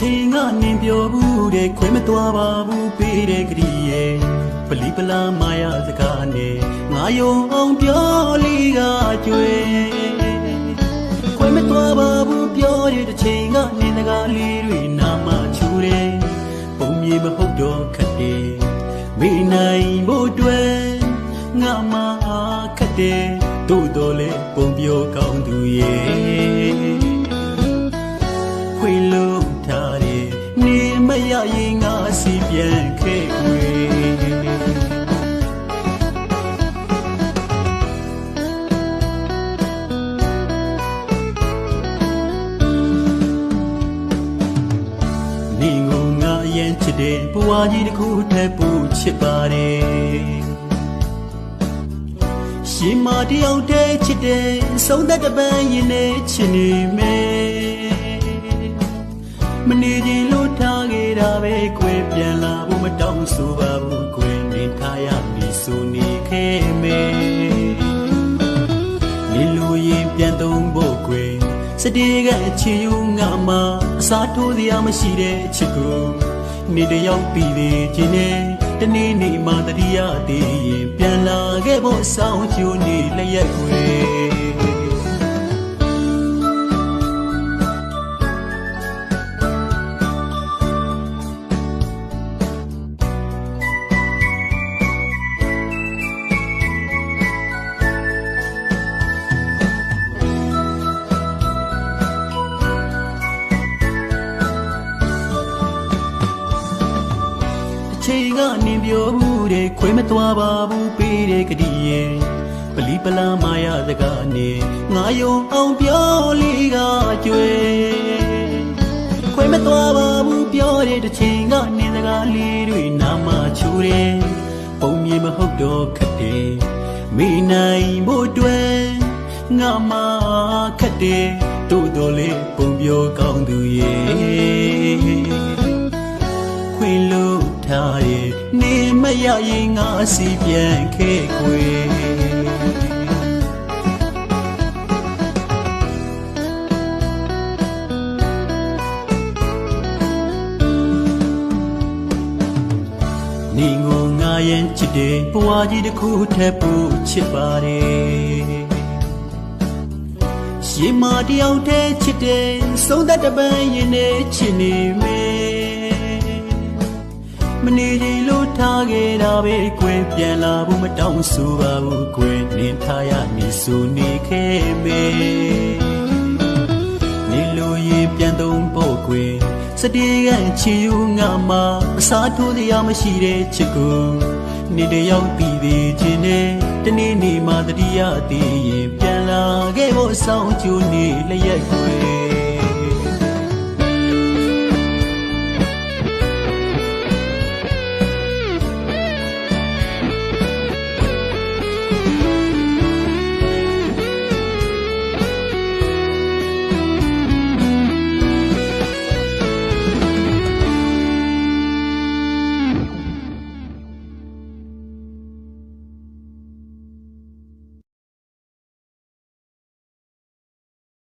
နင်ပြောဘူးတဲ့ခွဲမသွားပါဘူးပေးတဲ့ကလေးရဲ့ပလီပလာမာယာစကားနဲ့ငါယုံအောင်ပြောလေးကကြွယ်ခွဲမသွားပါဘူးပြောတဲ့တစ်ချိန်ကနင်တကားလေးတွေနာမချူတယ်ပုံမြေမဟုတ်တော့ခက်တယ်မိနိုင်ဖို့အတွက်ငါမအားခက်တယ်တို့တော်လဲပုံပြောကောင်းသူရဲ့ ပြန်ခဲ့ခွေနေငုံငါအရင်ချစ်တဲ့ဘဝကြီးတစ်ခုထပ်ဖို့ချစ်ပါတယ်ရှင်မတယောက်တည်းချစ်တဲ့ဆုံးသက်တပန်းရင်နဲ့ချစ်နေမယ် ပဲကွယ်ပြန်လာဖို့မတောင်းဆိုပါဘူးကွယ်နေထားရမည်ဆိုနေခဲ့မယ်နေလူရင်ပြန်သုံးဖို့ကွယ်စတေးကအချီယူငါမှအစားထိုးစရာမရှိတဲ့အချစ်ကိုနေတယောက်ပြီးသေးခြင်းနဲ့တနေ့နေ့မှတတိယတည်ရင်ပြန်လာခဲ့ဖို့စောင်းချိုးနေလျက်ကွယ် ချိန်ကနင်ပြောဘူးတဲ့ခွဲမသွားပါဘူးပေးတဲ့ကတိရဲ့ပလီပလာမာယာစကားနဲ့ငါယုံအောင်ပြောလေးကကြွယ်ခွဲမသွားပါဘူးပြောတဲ့တစ်ချိန်ကနင်စကားလေးတွေနာမချိုးတယ်ပုံမြေမဟုတ်တော့ခက်တယ်မိနိုင်ဖို့အတွက်ငါမခက်တယ်တို့တော်လေးပုံပြောကောင်းသူရဲ့ မရရင်ငါစီပြန်ခဲ့ခွေနေငိုငါရင်ချစ်တယ်ဘဝကြီးတစ်ခုထပ်ဖို့ချစ်ပါတယ်ရှင်မတယောက်တည်းချစ်တယ်ဆုံးသက်တပန်းရင်နဲ့ချစ်နေမယ် မနေရင်လို့ထားခဲ့တာပဲကွယ်ပြန်လာဖို့မတောင်းဆိုပါဘူးကွယ်နင်ထားရမည်ဆိုနေခဲ့မယ်နေလို့ရင်ပြန်သုံးဖို့ကွယ်စတေးကချီယူငါမှာအစားထိုးစရာမရှိတဲ့ချစ်ကိုနေတယောက်ပြီးသေးခြင်းနဲ့တနေ့နေ့မှတတိယတည်ရင်ပြန်လာခဲ့ဖို့အဆောင်ကျိုးနေလျက်ကွယ်